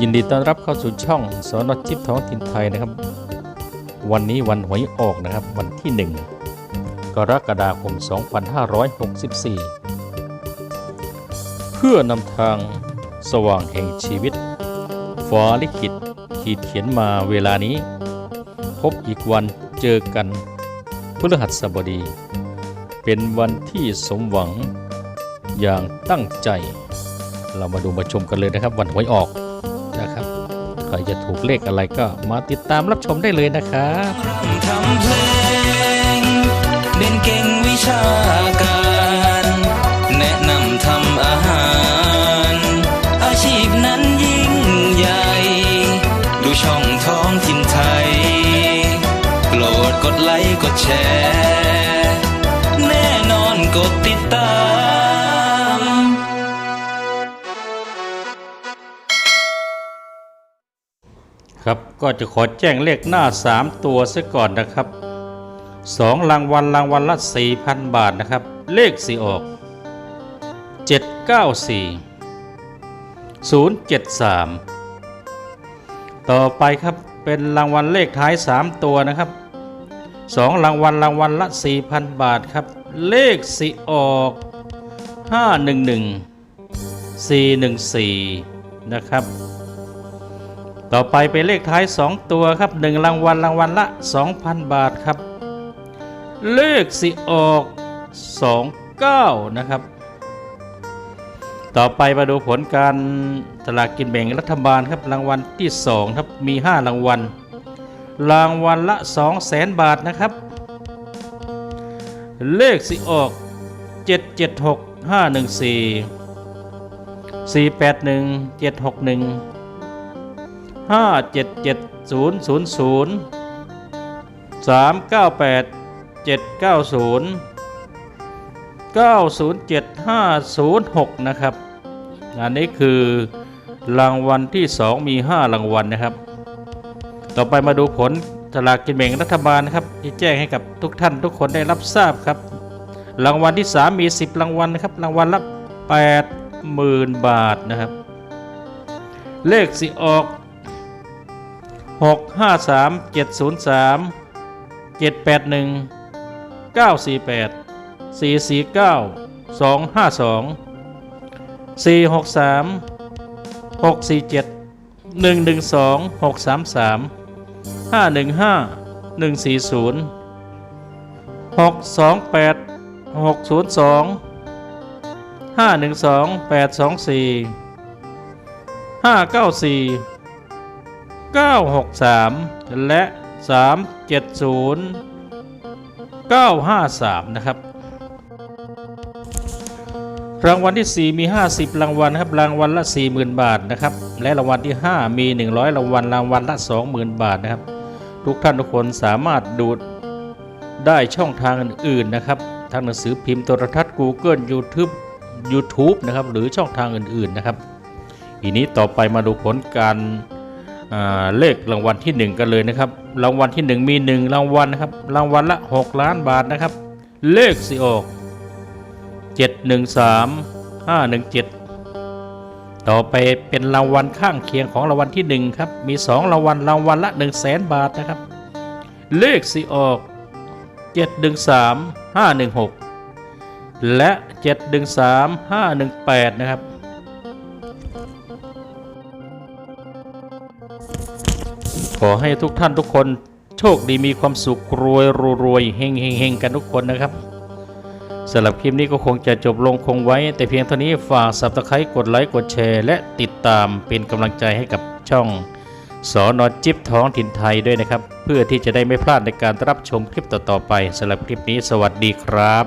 ยินดีต้อนรับเข้าสู่ช่องสอนอจิบท้องถิ่นไทยนะครับ วันนี้วันหวยออกนะครับ วันที่ 1 กรกฎาคม 2564 เพื่อนำทางสว่างแห่งชีวิตฟ้าลิขิตขีดเขียนมาเวลานี้ พบอีกวันเจอกันพฤหัสบดี เป็นวันที่สมหวังอย่างตั้งใจ เรามาดูมาชมกันเลยนะครับ วันหวยออกนะครับใครจะถูกเลขอะไรก็มาติดตามรับชมได้เลยนะครับทำเพลงเด่นเก่งวิชาการแนะนำทำอาหาร อาชีพนั้นยิ่งใหญ่ ดูช่องท้องถิ่นไทย โปรดกดไลค์กดแชร์ แน่นอนกดติดตาม ครับก็จะขอแจ้งเลขหน้า 3 ตัวซะก่อนนะครับ 2 รางวัลรางวัลละ 4,000 บาทนะครับ เลขสีออก 794 073 ต่อไปครับเป็นรางวัลเลขท้าย 3 ตัวนะครับ 2 รางวัลรางวัลละ 4,000 บาทครับ เลขสีออก 511 414 นะครับ ต่อไปเป็นเลขท้าย 2 ตัวครับ 1 รางวัลรางวัลละ 2,000 บาทครับ เลขสิออก 29 นะครับ ต่อไปมาดูผลการสลากกินแบ่งรัฐบาลครับรางวัลที่2ครับมี 5 รางวัล รางวัลละ 200,000 บาทนะครับ เลขสิออก 776 514 481 761 ห้าเจ็ดเจ็ดศูนย์ศูนย์ศูนย์สามเก้าแปดเจ็ดเก้าศูนย์เก้าศูนย์เจ็ดห้าศูนย์หกนะครับ อันนี้คือรางวัลที่สองมีห้ารางวัลนะครับ ต่อไปมาดูผลสลากกินแบ่งรัฐบาลนะครับที่แจ้งให้กับทุกท่านทุกคนได้รับทราบครับ รางวัลที่ 3 มี 10 รางวัลนะครับ รางวัลละ 80,000 บาทนะครับ เลขสิออก 653 703 781 948 449 252 463 647 112 633 515 140 628 602 512 824 594 963 และ 370 953 นะครับ รางวัลที่ 4 มี 50 รางวัลครับรางวัลละ 40,000 บาทนะครับ และรางวัลที่ 5 มี 100 รางวัลรางวัลละ 20,000 บาทนะครับ ทุกท่านทุกคนสามารถดูได้ช่องทางอื่นๆนะครับทางหนังสือพิมพ์โทรทัศน์ Google YouTube YouTube นะครับหรือช่องทางอื่นๆนะครับทีนี้ต่อไปมาดูผลการ เลขรางวัลที่ 1 กันเลยนะครับ รางวัลที่ 1 มี 1 รางวัลนะครับ รางวัลละ 6 ล้านบาทนะครับ เลขสิออก 713 517 ต่อไปเป็นรางวัลข้างเคียงของรางวัลที่ 1 ครับ มี 2 รางวัล รางวัลละ 1 0 0 0 0แบาทนะครับ เลขสิออก 713 516 และ 713 518 นะครับ ขอให้ทุกท่านทุกคนโชคดีมีความสุขรวยรวยรวยเฮงเฮงเฮงกันทุกคนนะครับสำหรับคลิปนี้ก็คงจะจบลงคงไว้ แต่เพียงเท่านี้ฝากสับตะไคร้กดไลค์กดแชร์ และติดตามเป็นกำลังใจให้กับช่องสอนอจิ๊บท้องถิ่นไทยด้วยนะครับ เพื่อที่จะได้ไม่พลาดในการรับชมคลิปต่อๆไปสำหรับคลิปนี้สวัสดีครับ